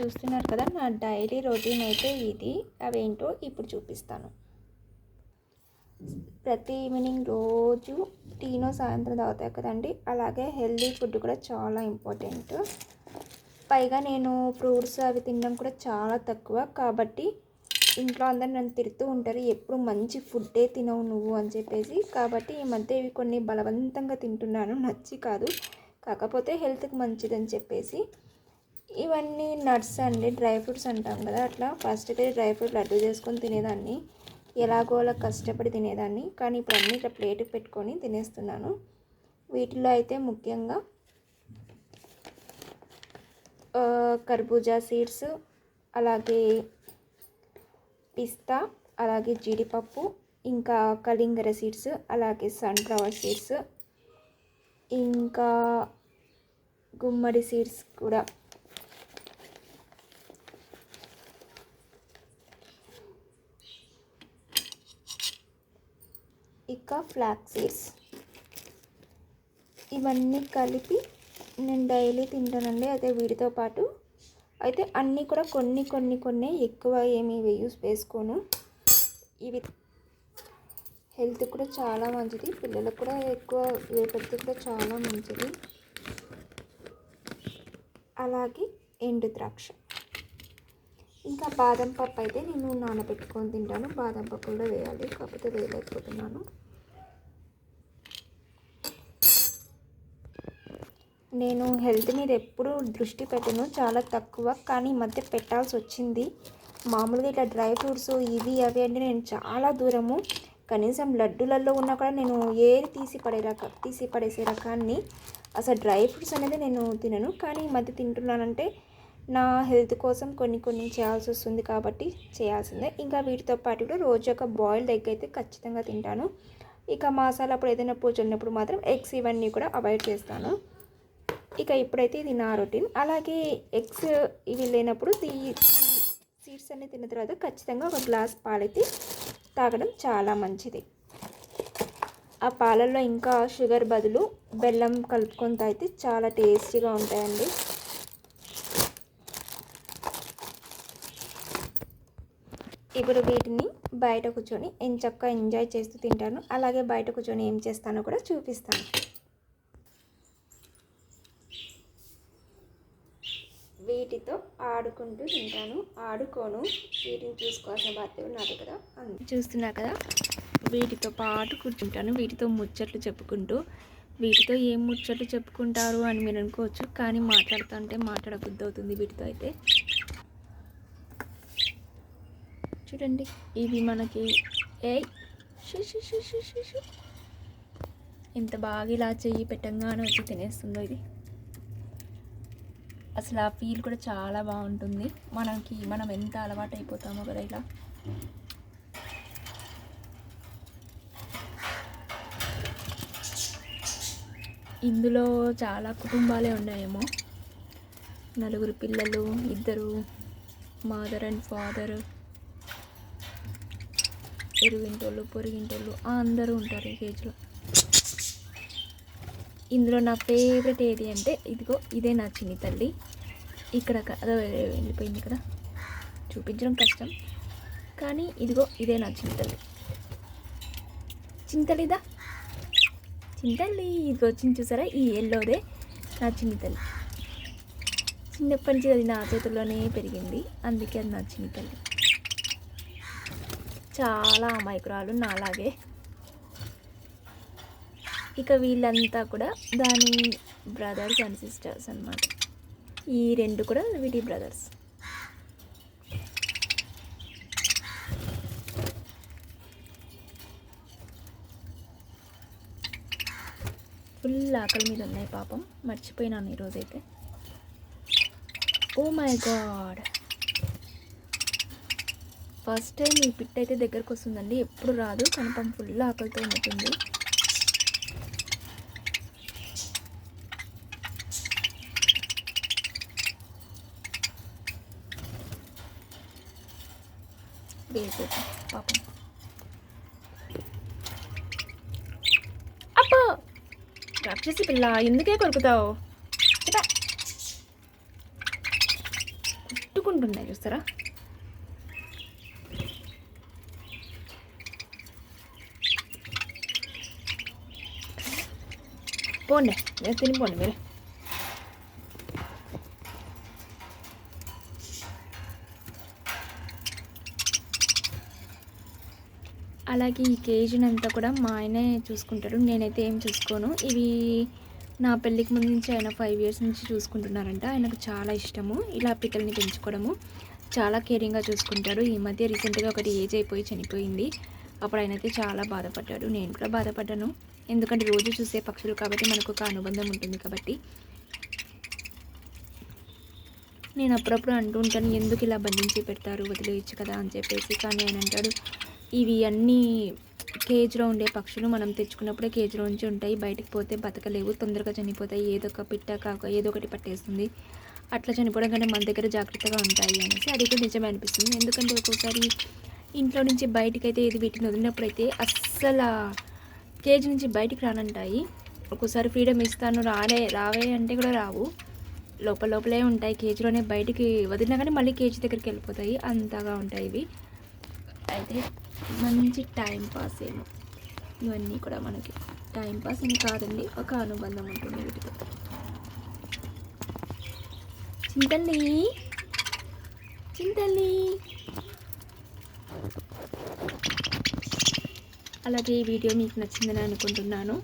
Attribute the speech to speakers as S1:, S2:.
S1: చూస్తున్నారు కదా నా డైలీ రొటీన్ అయితే ఇది. అవేంటో ఇప్పుడు చూపిస్తాను. ప్రతి ఈవినింగ్ రోజు టీనో సాయంత్రం తాగుతాయి కదండి. అలాగే హెల్దీ ఫుడ్ కూడా చాలా ఇంపార్టెంట్. పైగా నేను ఫ్రూట్స్ అవి తినడం కూడా చాలా తక్కువ. కాబట్టి ఇంట్లో అందరు నన్ను తిడుతూ ఉంటారు ఎప్పుడు మంచి ఫుడ్డే తినవు నువ్వు అని చెప్పేసి. కాబట్టి ఈ మధ్య ఇవి కొన్ని బలవంతంగా తింటున్నాను నచ్చి కాదు. కాకపోతే హెల్త్కి మంచిదని చెప్పేసి. ఇవన్నీ నట్స్ అండి డ్రై ఫ్రూట్స్ అంటాం కదా అట్లా ఫస్ట్ అయితే డ్రై ఫ్రూట్ లడ్డు చేసుకొని తినేదాన్ని. ఎలాగో అలా కష్టపడి తినేదాన్ని కానీ ఇప్పుడు అన్నీ ఇట్లా ప్లేట్ పెట్టుకొని తినేస్తున్నాను. వీటిలో అయితే ముఖ్యంగా కర్బూజా సీడ్స్ అలాగే పిస్తా అలాగే జీడిపప్పు ఇంకా కలింగర సీడ్స్ అలాగే సన్ఫ్లవర్ సీడ్స్ ఇంకా గుమ్మడి సీడ్స్ కూడా. ఇక ఫ్లాక్ సీడ్స్. ఇవన్నీ కలిపి నేను డైలీ తింటానండి. అయితే వీటితో పాటు అయితే అన్నీ కూడా కొన్ని కొన్ని కొన్ని ఎక్కువ ఏమి యూస్ వేసుకోను ఇవి హెల్త్ కూడా చాలా మంచిది. పిల్లలకు కూడా ఎక్కువ వేపెడితే కూడా చాలా మంచిది. అలాగే ఎండు ద్రాక్ష. ఇంకా బాదం పప్పు అయితే నేను నానబెట్టుకొని తింటాను. బాదం పప్పు కూడా వేయాలి కాకపోతే వేయలేకపోతున్నాను. నేను హెల్త్ మీద ఎప్పుడు దృష్టి పెట్టను చాలా తక్కువ. కానీ ఈ మధ్య పెట్టాల్సి వచ్చింది. మామూలుగా ఇట్లా డ్రై ఫ్రూట్స్ ఇవి అవి అంటే నేను చాలా దూరము. కనీసం లడ్డులలో ఉన్నా కూడా నేను ఏది తీసి పడే రక తీసి పడేసే రకాన్ని అసలు డ్రై ఫ్రూట్స్ అనేది నేను తినను. కానీ ఈ మధ్య తింటున్నానంటే నా హెల్త్ కోసం కొన్ని కొన్ని చేయాల్సి వస్తుంది కాబట్టి చేయాల్సిందే. ఇంకా వీటితో పాటు కూడా రోజు ఒక బాయిల్డ్ ఎగ్ అయితే ఖచ్చితంగా తింటాను. ఇక మసాలా అప్పుడు ఏదైనా పూజ ఉన్నప్పుడు మాత్రం ఎగ్స్ ఇవన్నీ కూడా అవాయిడ్ చేస్తాను. ఇక ఇప్పుడైతే ఇది నా రొటీన్. అలాగే ఎగ్స్ ఇవి లేనప్పుడు ఈ సీడ్స్ అన్ని తిన్న తర్వాత ఖచ్చితంగా ఒక గ్లాస్ పాలైతే తాగడం చాలా మంచిది. ఆ పాలల్లో ఇంకా షుగర్ బదులు బెల్లం కలుపుకొని తాగితే చాలా టేస్టీగా ఉంటాయండి. ఇప్పుడు వీటిని బయట కూర్చొని ఎంచక్క ఎంజాయ్ చేస్తూ తింటాను అలాగే బయట కూర్చొని ఏం చేస్తానో కూడా చూపిస్తాను. వీటితో ఆడుకుంటూ తింటాను ఆడుకోను. వీటిని చూసుకోవాల్సిన బాధ్యత నాది కదా. చూస్తున్నా కదా? వీటితో పాటు కూర్చుంటాను వీటితో ముచ్చట్లు చెప్పుకుంటూ. వీటితో ఏం ముచ్చట్లు చెప్పుకుంటారు అని మీరు అనుకోవచ్చు కానీ మాట్లాడుతుంటే మాట్లాడబుద్ధి అవుతుంది వీటితో అయితే. చూడండి. ఇది మనకి ఏ షు ఎంత బాగా ఇలా చెయ్యి పెట్టంగానే వచ్చి తినేస్తుందో ఇది. అసలు ఆ ఫీల్ కూడా చాలా బాగుంటుంది. మనకి మనం ఎంత అలవాటు అయిపోతామో కదా ఇలా. ఇందులో చాలా కుటుంబాలే ఉన్నాయేమో. నలుగురు పిల్లలు ఇద్దరు మదర్ అండ్ ఫాదర్ ఎరుగింటోళ్ళు పొరిగింటోళ్ళు అందరూ ఉంటారు ఈ కేజ్లో ఇందులో నా ఫేవరెట్ ఏది అంటే ఇదిగో ఇదే నా చిన్ని తల్లి. ఇక్కడ క- అదో వెళ్ళిపోయింది కదా. చూపించడం కష్టం. కానీ ఇదిగో ఇదే నా చిన్ని తల్లి. చింతలిదా చింతల్లి ఇదిగో వచ్చింది చూసారా? ఈ ఎల్లోదే నా చిన్ని తల్లి. చిన్నప్పటి నుంచి అది నా చేతుల్లోనే పెరిగింది. అందుకే అది నా చిన్ని తల్లి. చాలా అమాయకురాలు నాలాగే. ఇక వీళ్ళంతా కూడా దాని బ్రదర్స్ అండ్ సిస్టర్స్ అన్నమాట. ఈ రెండు కూడా వీటి బ్రదర్స్. ఫుల్ ఆకలి మీద ఉన్నాయి పాపం. మర్చిపోయినాను ఈరోజైతే. Oh my God. First time ఈ పిట్ అయితే దగ్గరకు వస్తుందండి. ఎప్పుడు రాదు కనపం ఫుల్ ఆకలితో ఉంటుంది పాపం. అబ్బో! రాక్షసి పిల్ల ఎందుకే కొరుకుతావు? చెప్పా కొట్టుకుంటున్నాయి చూస్తారా? పోండి మీరు తినిపోండి మీరు అలాగే ఈ కేజీని అంతా కూడా మా ఆయనే చూసుకుంటారు నేనైతే ఏం చూసుకోను. ఇవి నా పెళ్ళికి ముందు నుంచి ఆయన ఫైవ్ ఇయర్స్ నుంచి చూసుకుంటున్నారంట. ఆయనకు చాలా ఇష్టము. ఇలా పిట్టల్ని పెంచుకోవడము చాలా కేరింగ్గా చూసుకుంటారు ఈ మధ్య రీసెంట్గా ఒకటి ఏజ్ అయిపోయి చనిపోయింది. అప్పుడు ఆయన అయితే చాలా బాధపడ్డాడు. నేను కూడా బాధపడ్డాను. ఎందుకంటే రోజు చూసే పక్షులు కాబట్టి మనకు ఒక అనుబంధం ఉంటుంది కాబట్టి. నేను అప్పుడప్పుడు అంటూ ఉంటాను ఎందుకు ఇలా బంధించి పెడతారు? వదిలేయచ్చు కదా? అని చెప్పేసి. కానీ ఆయన అంటాడు ఇవి అన్నీ కేజ్లో ఉండే పక్షులు. మనం తెచ్చుకున్నప్పుడే కేజ్లో నుంచి ఉంటాయి. బయటకు పోతే బతకలేవు. తొందరగా చనిపోతాయి. ఏదో ఒక పిట్ట కాక ఏదో ఒకటి పట్టేస్తుంది. అట్లా చనిపోవడం కంటే మన దగ్గర జాగ్రత్తగా ఉంటాయి అనేసి అది కూడా నిజమే అనిపిస్తుంది. ఎందుకంటే ఒక్కోసారి ఇంట్లో నుంచి బయటకు అయితే ఇది వీటిని వదిలినప్పుడు అయితే అస్సలు కేజీ నుంచి బయటికి రానంటాయి. ఒక్కోసారి ఫ్రీడమ్ ఇస్తాను రాలే రావే అంటే కూడా రావు. లోపల లోపలే ఉంటాయి. కేజీలోనే బయటికి వదిలినా కానీ మళ్ళీ కేజీ దగ్గరికి వెళ్ళిపోతాయి. అంతగా ఉంటాయి ఇవి. అయితే మంచి టైం పాస్ ఏమో. ఇవన్నీ కూడా మనకి టైం పాస్ అని కాదండి ఒక అనుబంధం ఉంటుంది వీటితో చింతల్లి! చింతల్లి! అలాగే ఈ వీడియో మీకు నచ్చిందని అనుకుంటున్నాను.